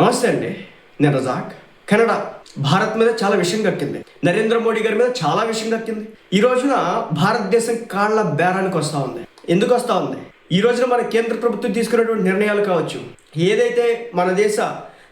నమస్తే అండి. నేను రజాక్ కెనడా. భారత్ మీద చాలా విషయం కక్కింది నరేంద్ర మోడీ గారి మీద చాలా విషయం కక్కింది ఈ రోజున భారతదేశం కాళ్ళ బేరానికి వస్తూ ఉంది. ఎందుకు వస్తూ ఉంది? ఈ రోజున మన కేంద్ర ప్రభుత్వం తీసుకున్నటువంటి నిర్ణయాలు కావచ్చు. ఏదైతే మన దేశ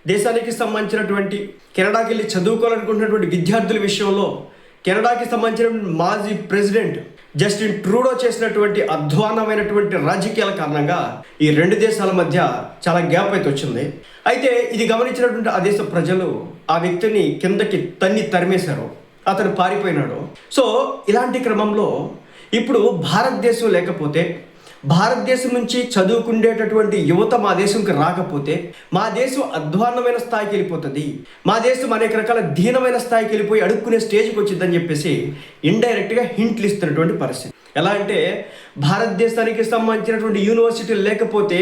దేశానికి సంబంధించినటువంటి కెనడాకి వెళ్ళి చదువుకోవాలనుకుంటున్నటువంటి విద్యార్థుల విషయంలో కెనడాకి సంబంధించిన మాజీ ప్రెసిడెంట్ జస్టిన్ ట్రూడో చేసినటువంటి అధ్వానమైనటువంటి రాజకీయాల కారణంగా ఈ రెండు దేశాల మధ్య చాలా గ్యాప్ అయితే వచ్చింది. అయితే ఇది గమనించినటువంటి ఆ దేశ ప్రజలు ఆ వ్యక్తిని కిందకి తన్ని తరిమేశారు. అతను పారిపోయినాడు. సో ఇలాంటి క్రమంలో ఇప్పుడు భారతదేశం లేకపోతే భారతదేశం నుంచి చదువుకుండేటటువంటి యువత మా దేశంకి రాకపోతే మా దేశం అధ్వాన్నమైన స్థాయికి వెళ్ళిపోతుంది. మా దేశం అనేక రకాల దీనమైన స్థాయికి వెళ్ళిపోయి అడుక్కునే స్టేజ్కి వచ్చిందని చెప్పేసి ఇండైరెక్ట్గా హింట్లు ఇస్తున్నటువంటి పరిస్థితి. ఎలా అంటే భారతదేశానికి సంబంధించినటువంటి యూనివర్సిటీలు లేకపోతే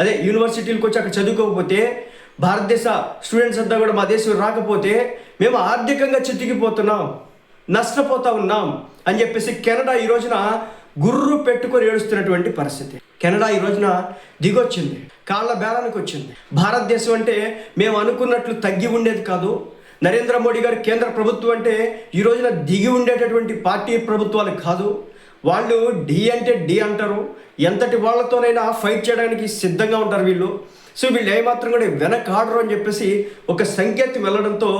అదే యూనివర్సిటీలకు వచ్చి అక్కడ చదువుకోకపోతే భారతదేశ స్టూడెంట్స్ అంతా కూడా మా దేశం రాకపోతే మేము ఆర్థికంగా చితికిపోతున్నాం నష్టపోతా ఉన్నాం అని చెప్పేసి కెనడా ఈ రోజున గుర్రు పెట్టుకొని ఏడుస్తున్నటువంటి పరిస్థితి. కెనడా ఈ రోజున దిగొచ్చింది. కాళ్ళ బేరానికి వచ్చింది. భారతదేశం అంటే మేము అనుకున్నట్లు తగ్గి ఉండేది కాదు. నరేంద్ర మోడీ గారు కేంద్ర ప్రభుత్వం అంటే ఈ రోజున దిగి ఉండేటటువంటి పార్టీ ప్రభుత్వాలు కాదు. వాళ్ళు డి అంటే డి అంటారు. ఎంతటి వాళ్ళతోనైనా ఫైట్ చేయడానికి సిద్ధంగా ఉంటారు వీళ్ళు. సో వీళ్ళు ఏమాత్రం కూడా వెనకాడరు అని చెప్పేసి ఒక సంకేతం వెళ్ళడంతో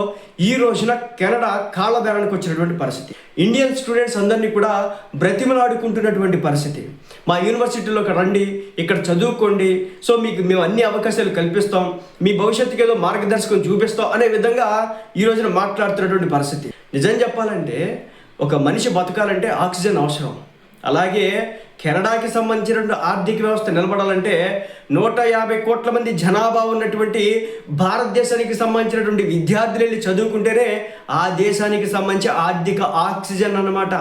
ఈ రోజున కెనడా కాళ్ళదారానికి వచ్చినటువంటి పరిస్థితి. ఇండియన్ స్టూడెంట్స్ అందరినీ కూడా బ్రతిమలాడుకుంటున్నటువంటి పరిస్థితి. మా యూనివర్సిటీలోకి రండి ఇక్కడ చదువుకోండి సో మీకు మేము అన్ని అవకాశాలు కల్పిస్తాం మీ భవిష్యత్తుకి ఏదో మార్గదర్శకం చూపిస్తాం అనే విధంగా ఈ రోజున మాట్లాడుతున్నటువంటి పరిస్థితి. నిజం చెప్పాలంటే ఒక మనిషి బతకాలంటే ఆక్సిజన్ అవసరం. అలాగే కెనడాకి సంబంధించినటువంటి ఆర్థిక వ్యవస్థ నిలబడాలంటే నూట యాభై కోట్ల మంది జనాభా ఉన్నటువంటి భారతదేశానికి సంబంధించినటువంటి విద్యార్థులు వెళ్ళి చదువుకుంటేనే ఆ దేశానికి సంబంధించి ఆర్థిక ఆక్సిజన్ అన్నమాట.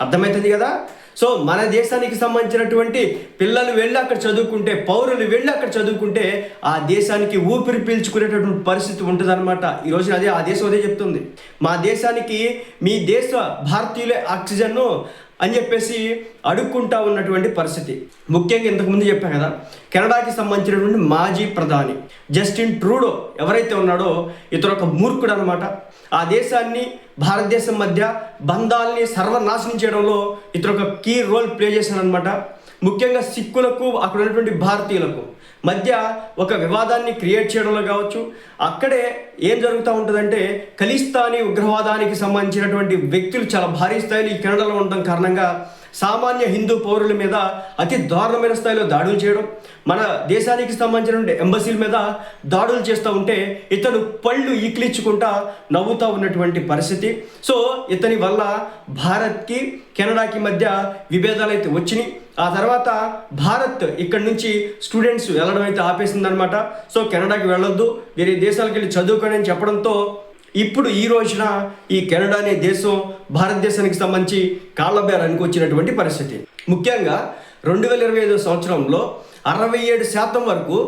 అర్థమవుతుంది కదా? సో మన దేశానికి సంబంధించినటువంటి పిల్లలు వెళ్ళి అక్కడ చదువుకుంటే పౌరులు వెళ్ళి అక్కడ చదువుకుంటే ఆ దేశానికి ఊపిరి పీల్చుకునేటటువంటి పరిస్థితి ఉంటుంది అనమాట ఈరోజు అదే ఆ దేశం అదే చెప్తుంది. మా దేశానికి మీ దేశ భారతీయులే ఆక్సిజన్ను అని చెప్పేసి అడుక్కుంటా ఉన్నటువంటి పరిస్థితి. ముఖ్యంగా ఇంతకుముందు చెప్పాను కదా కెనడాకి సంబంధించినటువంటి మాజీ ప్రధాని జస్టిన్ ట్రూడో ఎవరైతే ఉన్నాడో ఇతను ఒక మూర్ఖుడు అనమాట ఆ దేశాన్ని భారతదేశం మధ్య బంధాల్ని సర్వనాశనం చేయడంలో ఇతను ఒక కీ రోల్ ప్లే చేశాడనమాట ముఖ్యంగా సిక్కులకు అక్కడ ఉన్నటువంటి భారతీయులకు. మధ్య ఒక వివాదాన్ని క్రియేట్ చేయడంలో కావచ్చు అక్కడే ఏం జరుగుతూ ఉంటుందంటే ఖలిస్తానీ ఉగ్రవాదానికి సంబంధించినటువంటి వ్యక్తులు చాలా భారీ స్థాయిలో ఈ కెనడాలో ఉండడం కారణంగా సామాన్య హిందూ పౌరుల మీద అతి దారుణమైన స్థాయిలో దాడులు చేయడం మన దేశానికి సంబంధించినటువంటి ఎంబసీల మీద దాడులు చేస్తూ ఉంటే ఇతను పళ్ళు ఈక్లిచ్చుకుంటా నవ్వుతూ ఉన్నటువంటి పరిస్థితి. సో ఇతని వల్ల భారత్కి కెనడాకి మధ్య విభేదాలు అయితే వచ్చినాయి. ఆ తర్వాత భారత్ ఇక్కడ నుంచి స్టూడెంట్స్ వెళ్ళడం అయితే ఆపేసిందనమాట సో కెనడాకి వెళ్ళొద్దు. వేరే దేశాలకు వెళ్ళి చదువుకోండి అని చెప్పడంతో ఇప్పుడు ఈ రోజున ఈ కెనడా అనే దేశం భారతదేశానికి సంబంధించి కాళ్ళబేరానికి వచ్చినటువంటి పరిస్థితి. ముఖ్యంగా రెండు వేల ఇరవై ఐదో సంవత్సరంలో అరవై ఏడు శాతం వరకు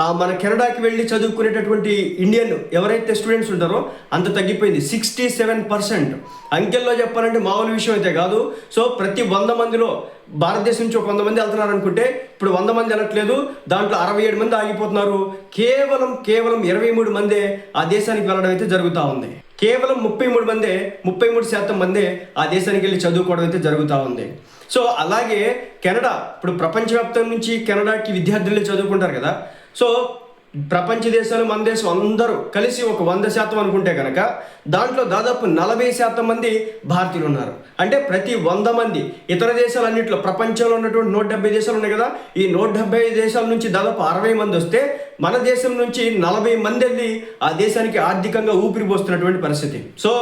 మన కెనడాకి వెళ్ళి చదువుకునేటటువంటి ఇండియన్ ఎవరైతే స్టూడెంట్స్ ఉంటారో అంత తగ్గిపోయింది సిక్స్టీ సెవెన్ పర్సెంట్. అంకెల్లో చెప్పాలంటే మామూలు విషయం అయితే కాదు. సో ప్రతి వంద మందిలో భారతదేశం నుంచి ఒక వంద మంది వెళ్తున్నారు అనుకుంటే ఇప్పుడు వంద మంది వెళ్ళట్లేదు దాంట్లో అరవై ఏడు మంది ఆగిపోతున్నారు. కేవలం కేవలం ఇరవై మూడు మందే ఆ దేశానికి వెళ్ళడం అయితే జరుగుతూ ఉంది. కేవలం ముప్పై మూడు మందే ముప్పై మూడు శాతం మందే ఆ దేశానికి వెళ్ళి చదువుకోవడం అయితే జరుగుతూ ఉంది. సో అలాగే కెనడా ఇప్పుడు ప్రపంచవ్యాప్తం నుంచి కెనడాకి విద్యార్థులు చదువుకుంటారు కదా సో ప్రపంచ దేశాలు మన దేశం అందరూ కలిసి ఒక వంద శాతం అనుకుంటే కనుక దాంట్లో దాదాపు నలభై శాతం మంది భారతీయులు ఉన్నారు. అంటే ప్రతి వంద మంది ఇతర దేశాలన్నింటిలో ప్రపంచంలో ఉన్నటువంటి నూట డెబ్బై దేశాలు ఉన్నాయి కదా ఈ నూట డెబ్బై దేశాల నుంచి దాదాపు అరవై మంది వస్తే మన దేశం నుంచి నలభై మంది వెళ్ళి ఆ దేశానికి ఆర్థికంగా ఊపిరి పోస్తున్నటువంటి పరిస్థితి. సో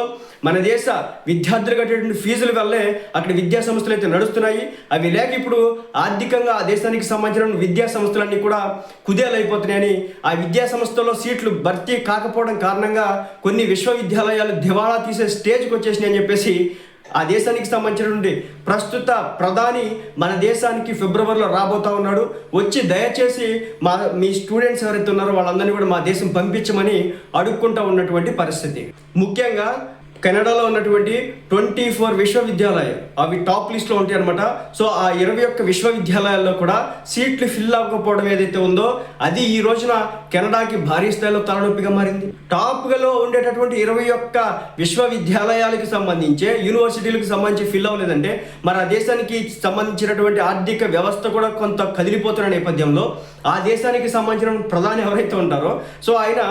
మన దేశ విద్యార్థులు కట్టేటువంటి ఫీజుల వల్లే అక్కడ విద్యా సంస్థలు అయితే నడుస్తున్నాయి. అవి లేక ఇప్పుడు ఆర్థికంగా ఆ దేశానికి సంబంధించిన విద్యా సంస్థలన్నీ కూడా కుదేలైపోతున్నాయని ఆ విద్యా సంస్థల్లో సీట్లు భర్తీ కాకపోవడం కారణంగా కొన్ని విశ్వవిద్యాలయాలు దివాళా తీసే స్టేజ్కి వచ్చేసినాయని చెప్పేసి ఆ దేశానికి సంబంధించినటువంటి ప్రస్తుత ప్రధాని మన దేశానికి ఫిబ్రవరిలో రాబోతా ఉన్నాడు. వచ్చి దయచేసి మా మీ స్టూడెంట్స్ ఎవరైతే ఉన్నారో వాళ్ళందరినీ కూడా మా దేశం పంపించమని అడుక్కుంటూ ఉన్నటువంటి పరిస్థితి. ముఖ్యంగా కెనడాలో ఉన్నటువంటి ట్వంటీ ఫోర్ విశ్వవిద్యాలయాలు. అవి టాప్ లిస్ట్లో ఉంటాయి అనమాట సో ఆ ఇరవై ఒక్క విశ్వవిద్యాలయాల్లో కూడా సీట్లు ఫిల్ అవ్వకపోవడం ఏదైతే ఉందో అది ఈ రోజున కెనడాకి భారీ స్థాయిలో తలనొప్పిగా మారింది. టాప్లో ఉండేటటువంటి ఇరవై ఒక్క విశ్వవిద్యాలయాలకు సంబంధించి యూనివర్సిటీలకు సంబంధించి ఫిల్ అవ్వలేదంటే మరి ఆ దేశానికి సంబంధించినటువంటి ఆర్థిక వ్యవస్థ కూడా కొంత కదిలిపోతున్న నేపథ్యంలో ఆ దేశానికి సంబంధించిన ప్రధాని ఎవరైతే ఉంటారో సో ఆయన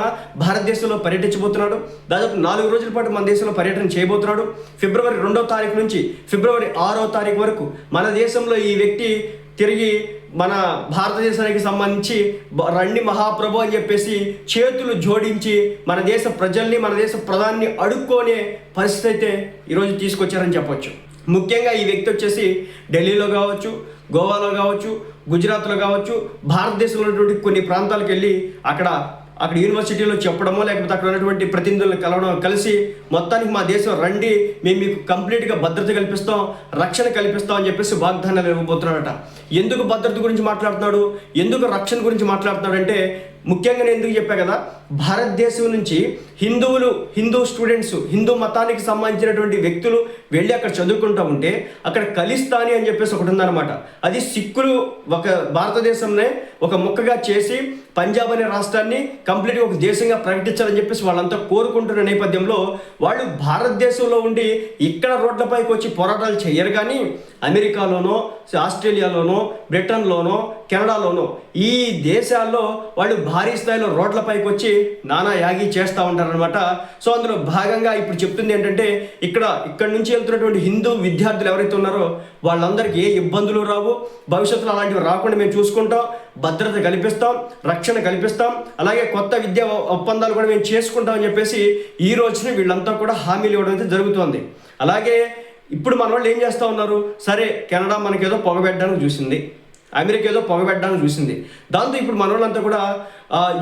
భారతదేశంలో పర్యటించబోతున్నాడు. దాదాపు నాలుగు రోజుల పాటు మన దేశంలో పర్యటన చేయబోతున్నాడు. ఫిబ్రవరి రెండో తారీఖు నుంచి ఫిబ్రవరి ఆరో తారీఖు వరకు మన దేశంలో ఈ వ్యక్తి తిరిగి మన భారతదేశానికి సంబంధించి రండి మహాప్రభు అని చెప్పేసి చేతులు జోడించి మన దేశ ప్రజల్ని మన దేశ ప్రధాన్ని అడుక్కోనే పరిస్థితి అయితే ఈరోజు తీసుకొచ్చారని చెప్పొచ్చు. ముఖ్యంగా ఈ వ్యక్తి వచ్చేసి ఢిల్లీలో కావచ్చు గోవాలో కావచ్చు గుజరాత్లో కావచ్చు భారతదేశంలో ఉన్నటువంటి కొన్ని ప్రాంతాలకు వెళ్ళి అక్కడ అక్కడ యూనివర్సిటీలో చెప్పడమో లేకపోతే అక్కడ ఉన్నటువంటి ప్రతినిధులను కలవడం కలిసి మొత్తానికి మా దేశం రండి మేము మీకు కంప్లీట్గా భద్రత కల్పిస్తాం రక్షణ కల్పిస్తాం అని చెప్పేసి వాగ్దానాలు ఇవ్వబోతున్నాడట ఎందుకు భద్రత గురించి మాట్లాడుతున్నాడు? ఎందుకు రక్షణ గురించి మాట్లాడుతున్నాడు అంటే ముఖ్యంగా నేను ఎందుకు చెప్పా కదా భారతదేశం నుంచి హిందువులు హిందూ స్టూడెంట్స్ హిందూ మతానికి సంబంధించినటువంటి వ్యక్తులు వెళ్ళి అక్కడ చదువుకుంటూ ఉంటే అక్కడ కలిస్తాని అని చెప్పేసి ఒకటి ఉందన్నమాట. అది సిక్కులు ఒక భారతదేశంలో ఒక ముక్కగా చేసి పంజాబ్ అనే రాష్ట్రాన్ని కంప్లీట్గా ఒక దేశంగా ప్రకటించాలని చెప్పేసి వాళ్ళంతా కోరుకుంటున్న నేపథ్యంలో వాళ్ళు భారతదేశంలో ఉండి ఇక్కడ రోడ్లపైకి వచ్చి పోరాటాలు చేయరు కానీ అమెరికాలోనో ఆస్ట్రేలియాలోనో బ్రిటన్లోనో కెనడాలోనో ఈ దేశాల్లో వాళ్ళు భారీ స్థాయిలో రోడ్లపైకి వచ్చి నానా యాగి చేస్తూ ఉంటారనమాట సో అందులో భాగంగా ఇప్పుడు చెప్తుంది ఏంటంటే ఇక్కడ ఇక్కడ నుంచి వెళ్తున్నటువంటి హిందూ విద్యార్థులు ఎవరైతే ఉన్నారో వాళ్ళందరికీ ఏ ఇబ్బందులు రావు. భవిష్యత్తులో అలాంటివి రాకుండా మేము చూసుకుంటాం. భద్రత కల్పిస్తాం రక్షణ కల్పిస్తాం. అలాగే కొత్త విద్యా ఒప్పందాలు కూడా మేము చేసుకుంటామని చెప్పేసి ఈ రోజున వీళ్ళంతా కూడా హామీలు ఇవ్వడం అయితే జరుగుతోంది. అలాగే ఇప్పుడు మన వాళ్ళు ఏం చేస్తూ ఉన్నారు? సరే కెనడా మనకేదో పొగబెట్టడానికి చూసింది. అమెరికా ఏదో పొగబెట్టడానికి చూసింది. దాంతో ఇప్పుడు మనోళ్ళంతా కూడా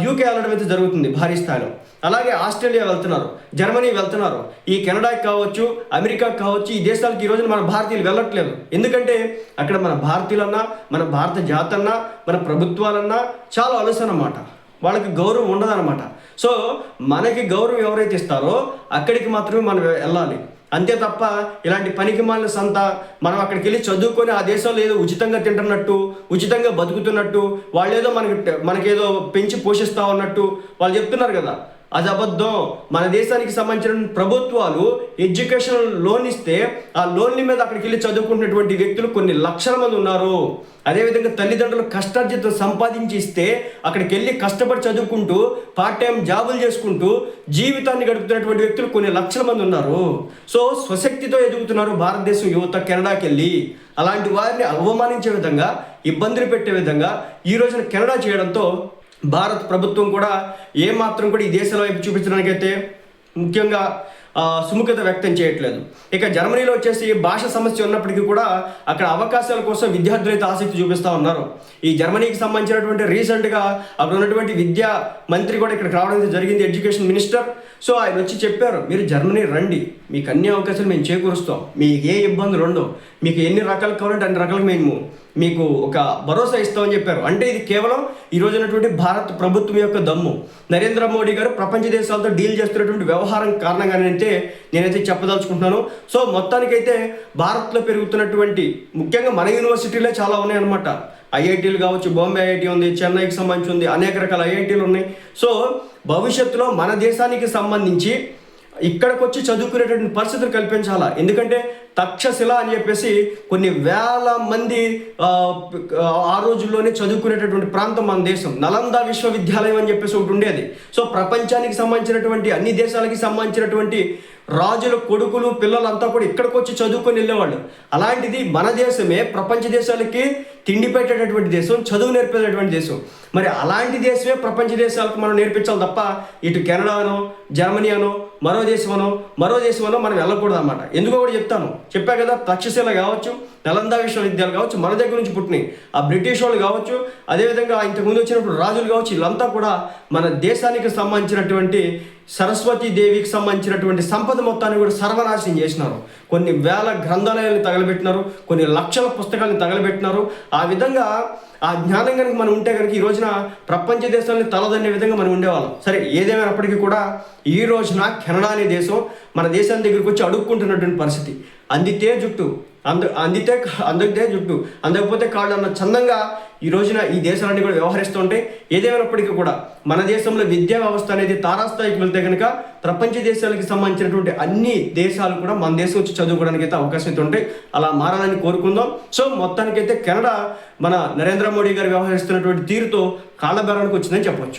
యూకే వెళ్ళడం అయితే జరుగుతుంది భారీ స్థాయిలో. అలాగే ఆస్ట్రేలియా వెళ్తున్నారు జర్మనీ వెళ్తున్నారు. ఈ కెనడాకి కావచ్చు అమెరికా కావచ్చు ఈ దేశాలకి ఈ రోజున మన భారతీయులు వెళ్ళట్లేదు. ఎందుకంటే అక్కడ మన భారతీయులన్నా మన భారత జాతన్నా మన ప్రభుత్వాలన్నా చాలా అలసనమాట. వాళ్ళకి గౌరవం ఉండదన్నమాట. సో మనకి గౌరవం ఎవరైతే ఇస్తారో అక్కడికి మాత్రమే మనం వెళ్ళాలి. అంతే తప్ప ఇలాంటి పనికి మాలిన సంత మనం అక్కడికి వెళ్ళి చదువుకొని ఆ దేశంలో ఏదో ఉచితంగా తింటున్నట్టు ఉచితంగా బతుకుతున్నట్టు వాళ్ళు ఏదో మనకి మనకేదో పెంచి పోషిస్తా ఉన్నట్టు వాళ్ళు చెప్తున్నారు కదా. అది అబద్ధం. మన దేశానికి సంబంధించిన ప్రభుత్వాలు ఎడ్యుకేషన్ లోన్ ఇస్తే ఆ లోన్ల మీద అక్కడికి వెళ్ళి చదువుకుంటున్నటువంటి వ్యక్తులు కొన్ని లక్షల మంది ఉన్నారు. అదేవిధంగా తల్లిదండ్రులు కష్టార్జితం సంపాదించి ఇస్తే అక్కడికి వెళ్ళి కష్టపడి చదువుకుంటూ పార్ట్ టైం జాబులు చేసుకుంటూ జీవితాన్ని గడుపుతున్నటువంటి వ్యక్తులు కొన్ని లక్షల మంది ఉన్నారు. సో స్వశక్తితో ఎదుగుతున్నారు భారతదేశం యువత కెనడాకి వెళ్ళి. అలాంటి వారిని అవమానించే విధంగా ఇబ్బందులు పెట్టే విధంగా ఈ రోజున కెనడా చేయడంతో భారత ప్రభుత్వం కూడా ఏమాత్రం కూడా ఈ దేశంలో వైపు చూపించడానికైతే ముఖ్యంగా సుముఖత వ్యక్తం చేయట్లేదు. ఇక జర్మనీలో వచ్చేసి భాష సమస్య ఉన్నప్పటికీ కూడా అక్కడ అవకాశాల కోసం విద్యార్థులు అయితే ఆసక్తి చూపిస్తూ ఉన్నారు. ఈ జర్మనీకి సంబంధించినటువంటి రీసెంట్గా అక్కడ ఉన్నటువంటి విద్యా మంత్రి కూడా ఇక్కడికి రావడం జరిగింది ఎడ్యుకేషన్ మినిస్టర్. సో ఆయన వచ్చి చెప్పారు మీరు జర్మనీ రండి. మీకు అన్ని అవకాశాలు మేము చేకూరుస్తాం. మీకు ఏ ఇబ్బందులు ఉండవు. మీకు ఎన్ని రకాలు కావాలంటే అన్ని రకాలు మేము మీకు ఒక భరోసా ఇస్తామని చెప్పారు. అంటే ఇది కేవలం ఈ రోజునటువంటి ఉన్నటువంటి భారత ప్రభుత్వం యొక్క దమ్ము. నరేంద్ర మోడీ గారు ప్రపంచ దేశాలతో డీల్ చేస్తున్నటువంటి వ్యవహారం కారణంగానైతే నేనైతే చెప్పదలుచుకుంటున్నాను. సో మొత్తానికైతే భారత్లో పెరుగుతున్నటువంటి ముఖ్యంగా మన యూనివర్సిటీలే చాలా ఉన్నాయన్నమాట. ఐఐటీలు కావచ్చు బాంబే ఐఐటి ఉంది చెన్నైకి సంబంధించి ఉంది అనేక రకాల ఐఐటీలు ఉన్నాయి. సో భవిష్యత్తులో మన దేశానికి సంబంధించి ఇక్కడికి వచ్చి చదువుకునేటువంటి పరిస్థితులు కల్పించాలా? ఎందుకంటే తక్షశిల అని చెప్పేసి కొన్ని వేల మంది ఆ, ఆ రోజుల్లోనే చదువుకునేటటువంటి ప్రాంతం మన దేశం. నలంద విశ్వవిద్యాలయం అని చెప్పేసి ఒకటి ఉండేది. సో ప్రపంచానికి సంబంధించినటువంటి అన్ని దేశాలకి సంబంధించినటువంటి రాజుల కొడుకులు పిల్లలంతా కూడా ఇక్కడికి వచ్చి చదువుకొని వెళ్ళేవాళ్ళు. అలాంటిది మన దేశమే ప్రపంచ దేశాలకి తిండి పెట్టేటటువంటి దేశం చదువు నేర్పేటటువంటి దేశం. మరి అలాంటి దేశమే ప్రపంచ దేశాలకు మనం నేర్పించాలి తప్ప ఇటు కెనడా అనో జర్మనీ అనో మరో దేశం అనో మరో దేశం అనో మనం వెళ్ళకూడదు అన్నమాట ఎందుకో కూడా చెప్తాను. చెప్పా కదా తక్షశిల కావచ్చు నలంద విశ్వవిద్యాలయం కావచ్చు మన దగ్గర నుంచి పుట్టినాయి ఆ బ్రిటిష్ వాళ్ళు కావచ్చు అదేవిధంగా ఇంతకుముందు వచ్చినప్పుడు రాజులు కావచ్చు వీళ్ళంతా కూడా మన దేశానికి సంబంధించినటువంటి సరస్వతి దేవికి సంబంధించినటువంటి సంపద సంపద మొత్తాన్ని కూడా సర్వనాశనం చేసినారు. కొన్ని వేల గ్రంథాలయాలను తగలబెట్టినారు కొన్ని లక్షల పుస్తకాలను తగలబెట్టినారు. ఆ విధంగా ఆ జ్ఞానం కనుక మనం ఉంటే కనుక ఈ రోజున ప్రపంచ దేశాలని తలదన్నే విధంగా మనం ఉండేవాళ్ళం. సరే ఏదేమైనప్పటికీ కూడా ఈ రోజున కెనడా అనే దేశం మన దేశం దగ్గరికి వచ్చి అడుక్కుంటున్నటువంటి పరిస్థితి. అందితే జుట్టు అందు అందితే అందుకే జుట్టు అందకపోతే కాళ్ళు అన్న చందంగా ఈ రోజున ఈ దేశాలన్నీ కూడా వ్యవహరిస్తూ ఉంటాయి ఏదేమైనప్పటికీ కూడా మన దేశంలో విద్యా వ్యవస్థ అనేది తారాస్థాయికి వెళ్తే కనుక ప్రపంచ దేశాలకు సంబంధించినటువంటి అన్ని దేశాలు కూడా మన దేశం వచ్చి చదువుకోవడానికి అయితే అవకాశం అయితే ఉంటాయి అలా మారాలని కోరుకుందాం. సో మొత్తానికైతే కెనడా మన నరేంద్ర మోడీ గారు వ్యవహరిస్తున్నటువంటి తీరుతో కాళ్ళబేరానికి వచ్చిందని చెప్పవచ్చు